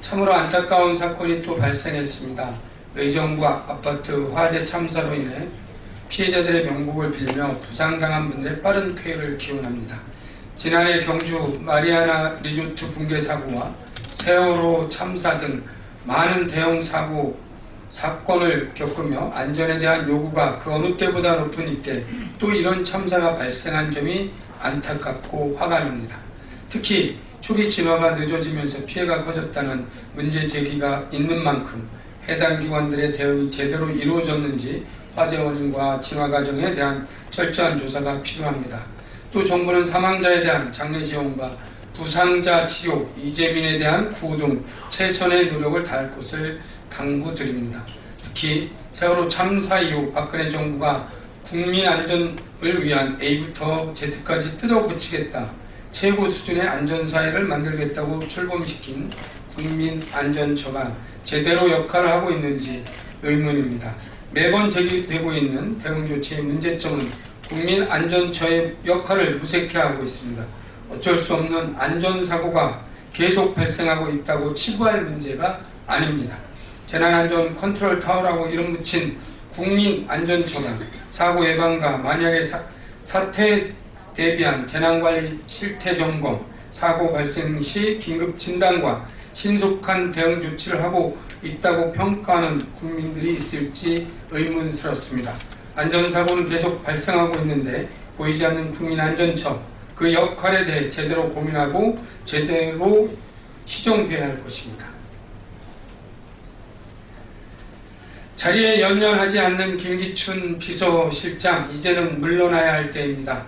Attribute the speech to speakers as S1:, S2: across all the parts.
S1: 참으로 안타까운 사건이 또 발생했습니다. 의정부 아파트 화재 참사로 인해 피해자들의 명복을 빌며 부상당한 분들의 빠른 쾌유를 기원합니다. 지난해 경주 마리아나 리조트 붕괴 사고와 세월호 참사 등 많은 대형 사고 사건을 겪으며 안전에 대한 요구가 그 어느 때보다 높은 이때 또 이런 참사가 발생한 점이 안타깝고 화가 납니다. 특히 초기 진화가 늦어지면서 피해가 커졌다는 문제 제기가 있는 만큼 해당 기관들의 대응이 제대로 이루어졌는지 화재 원인과 진화 과정에 대한 철저한 조사가 필요합니다. 또 정부는 사망자에 대한 장례 지원과 부상자 치료, 이재민에 대한 구호 등 최선의 노력을 다할 것을 당부드립니다. 특히 세월호 참사 이후 박근혜 정부가 국민 안전을 위한 A부터 Z까지 뜯어붙이겠다. 최고 수준의 안전사회를 만들겠다고 출범시킨 국민안전처가 제대로 역할을 하고 있는지 의문입니다. 매번 제기되고 있는 대응조치의 문제점은 국민안전처의 역할을 무색해하고 있습니다. 어쩔 수 없는 안전사고가 계속 발생하고 있다고 치부할 문제가 아닙니다. 재난안전 컨트롤 타워라고 이름 붙인 국민안전처가 사고 예방과 만약의 사, 사태에 대비한 재난관리 실태 점검, 사고 발생 시 긴급 진단과 신속한 대응 조치를 하고 있다고 평가하는 국민들이 있을지 의문스럽습니다. 안전사고는 계속 발생하고 있는데 보이지 않는 국민안전처 그 역할에 대해 제대로 고민하고 제대로 시정돼야 할 것입니다. 자리에 연연하지 않는 김기춘 비서실장 이제는 물러나야 할 때입니다.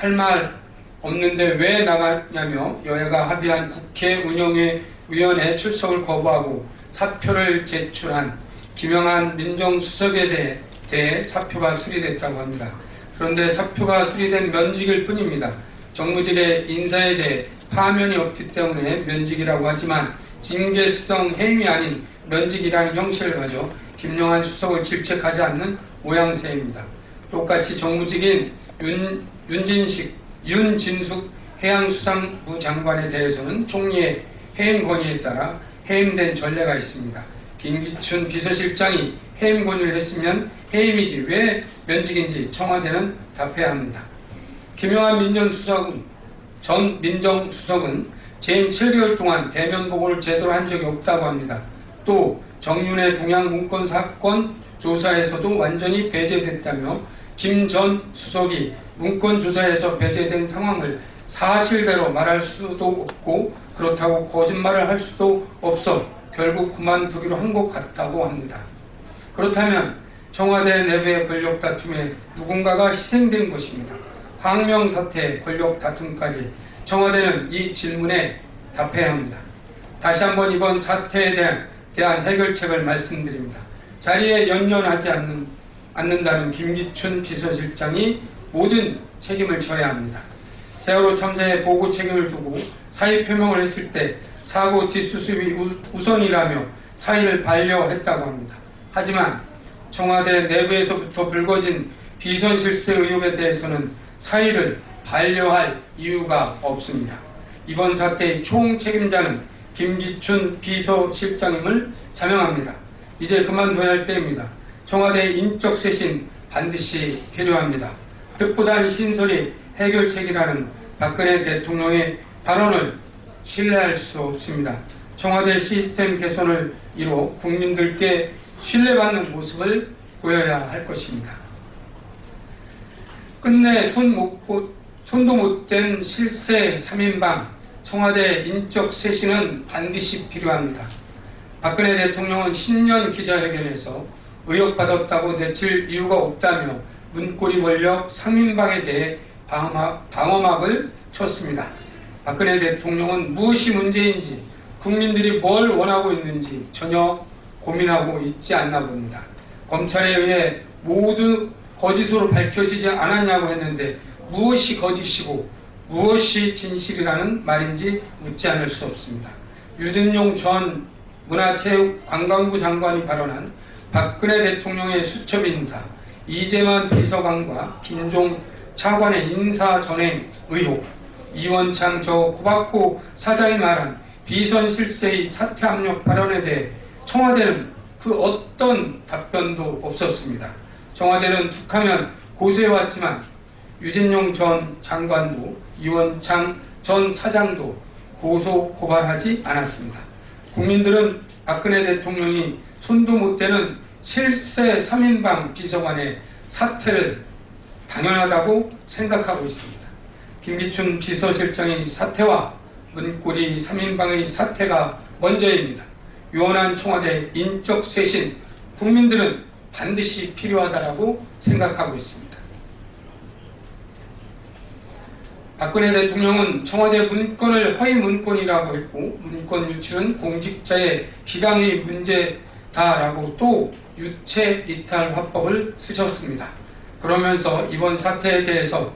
S1: 할 말 없는데 왜 나가냐며 여야가 합의한 국회 운영위 위원회 출석을 거부하고 사표를 제출한 김영한 민정수석에 대해, 대해 사표가 수리됐다고 합니다. 그런데 사표가 수리된 면직일 뿐입니다. 정무질의 인사에 대해 파면이 없기 때문에 면직이라고 하지만 징계성 해임이 아닌 면직이라는 형식을 가져 김영한 수석을 질책하지 않는 모양새입니다. 똑같이 정무직인 윤, 윤진식, 윤진숙 해양수산부 장관에 대해서는 총리의 해임 건의에 따라 해임된 전례가 있습니다. 김기춘 비서실장이 해임 건의를 했으면 해임이지 왜 면직인지 청와대는 답해야 합니다. 김영한 민정수석은 전 민정수석은 재임 7개월 동안 대면 보고를 제대로 한 적이 없다고 합니다. 또 정윤의 동양 문건 사건 조사에서도 완전히 배제됐다며 김 전 수석이 문건 조사에서 배제된 상황을 사실대로 말할 수도 없고 그렇다고 거짓말을 할 수도 없어 결국 그만두기로 한 것 같다고 합니다. 그렇다면 청와대 내부의 권력 다툼에 누군가가 희생된 것입니다. 항명 사태 권력 다툼까지 청와대는 이 질문에 답해야 합니다. 다시 한번 이번 사태에 대한, 대한 해결책을 말씀드립니다. 자리에 연연하지 않는, 않는다는 김기춘 비서실장이 모든 책임을 져야 합니다. 세월호 참사의 보고 책임을 두고 사의 표명을 했을 때 사고 뒷수습이 우선이라며 사의를 반려했다고 합니다. 하지만 청와대 내부에서부터 불거진 비선 실세 의혹에 대해서는 사의를 반려할 이유가 없습니다. 이번 사태의 총 책임자는 김기춘 비서실장임을 자명합니다. 이제 그만둬야 할 때입니다. 청와대 인적 쇄신 반드시 필요합니다. 득보단 신설이 해결책이라는 박근혜 대통령의 발언을 신뢰할 수 없습니다. 청와대 시스템 개선을 이뤄 국민들께 신뢰받는 모습을 보여야 할 것입니다. 끝내 손 못, 손도 못 댄 실세 3인방 청와대 인적 쇄신은 반드시 필요합니다. 박근혜 대통령은 신년 기자회견에서 의혹받았다고 내칠 이유가 없다며 문고리 권력 3인방에 대해 방어막, 방어막을 쳤습니다. 박근혜 대통령은 무엇이 문제인지 국민들이 뭘 원하고 있는지 전혀 고민하고 있지 않나 봅니다. 검찰에 의해 모두 거짓으로 밝혀지지 않았냐고 했는데 무엇이 거짓이고 무엇이 진실이라는 말인지 묻지 않을 수 없습니다. 유진용 전 문화체육관광부 장관이 발언한 박근혜 대통령의 수첩 인사, 이재만 비서관과 김종 차관의 인사 전행 의혹, 이원창 저 코바코 사장이 말한 비선 실세의 사퇴 압력 발언에 대해 청와대는 그 어떤 답변도 없었습니다. 청와대는 툭하면 고소해왔지만 유진용 전 장관도 이원창 전 사장도 고소 고발하지 않았습니다. 국민들은 박근혜 대통령이 손도 못 대는 실세 3인방 비서관의 사퇴를 당연하다고 생각하고 있습니다. 김기춘 비서실장의 사퇴와 문고리 3인방의 사퇴가 먼저입니다. 유원한 청와대 인적 쇄신 국민들은 반드시 필요하다라고 생각하고 있습니다. 박근혜 대통령은 청와대 문건을 허위 문건이라고 했고 문건 유출은 공직자의 기강의 문제다라고 또 유체 이탈 화법을 쓰셨습니다. 그러면서 이번 사태에 대해서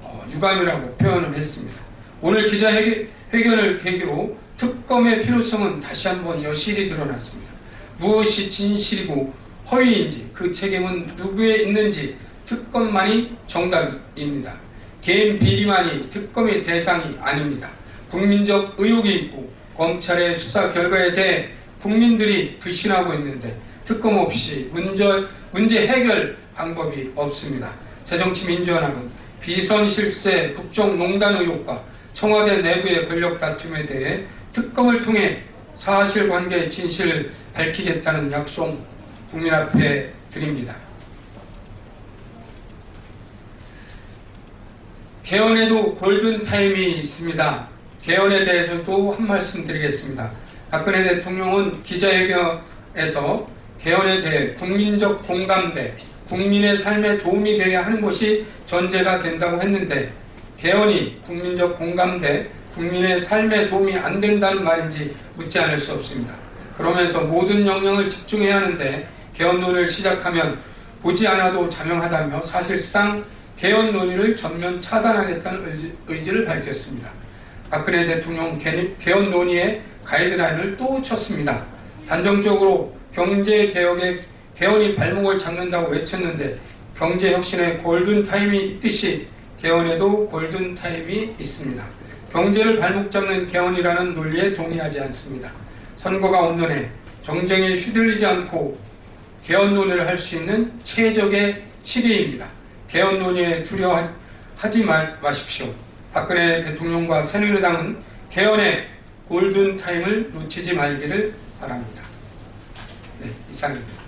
S1: 어, 유감이라고 표현을 했습니다. 오늘 기자회견을 계기로 특검의 필요성은 다시 한번 여실히 드러났습니다. 무엇이 진실이고 허위인지 그 책임은 누구에 있는지 특검만이 정답입니다. 개인 비리만이 특검의 대상이 아닙니다. 국민적 의혹이 있고 검찰의 수사 결과에 대해 국민들이 불신하고 있는데 특검 없이 문제, 문제 해결 방법이 없습니다. 새정치민주연합은 비선 실세 국정농단 의혹과 청와대 내부의 권력 다툼에 대해 특검을 통해 사실관계의 진실을 밝히겠다는 약속 국민 앞에 드립니다. 개헌에도 골든타임이 있습니다. 개헌에 대해서도 한 말씀 드리겠습니다. 박근혜 대통령은 기자회견에서 개헌에 대해 국민적 공감대, 국민의 삶에 도움이 되어야 하는 것이 전제가 된다고 했는데 개헌이 국민적 공감대, 국민의 삶에 도움이 안 된다는 말인지 묻지 않을 수 없습니다. 그러면서 모든 영역을 집중해야 하는데 개헌 논의를 시작하면 보지 않아도 자명하다며 사실상 개헌 논의를 전면 차단하겠다는 의지, 의지를 밝혔습니다. 박근혜 대통령 개- 개헌 논의의 가이드라인을 또 쳤습니다. 단정적으로 경제 개혁의 개헌이 발목을 잡는다고 외쳤는데 경제 혁신의 골든 타임이 있듯이 개헌에도 골든 타임이 있습니다. 경제를 발목 잡는 개헌이라는 논리에 동의하지 않습니다. 선거가 오는 해 정쟁에 휘둘리지 않고 개헌 논의를 할 수 있는 최적의 시기입니다. 개헌 논의에 두려워하지 마- 마십시오. 박근혜 대통령과 새누리당은 개헌의 골든 타임을 놓치지 말기를 바랍니다. 네, 이상입니다.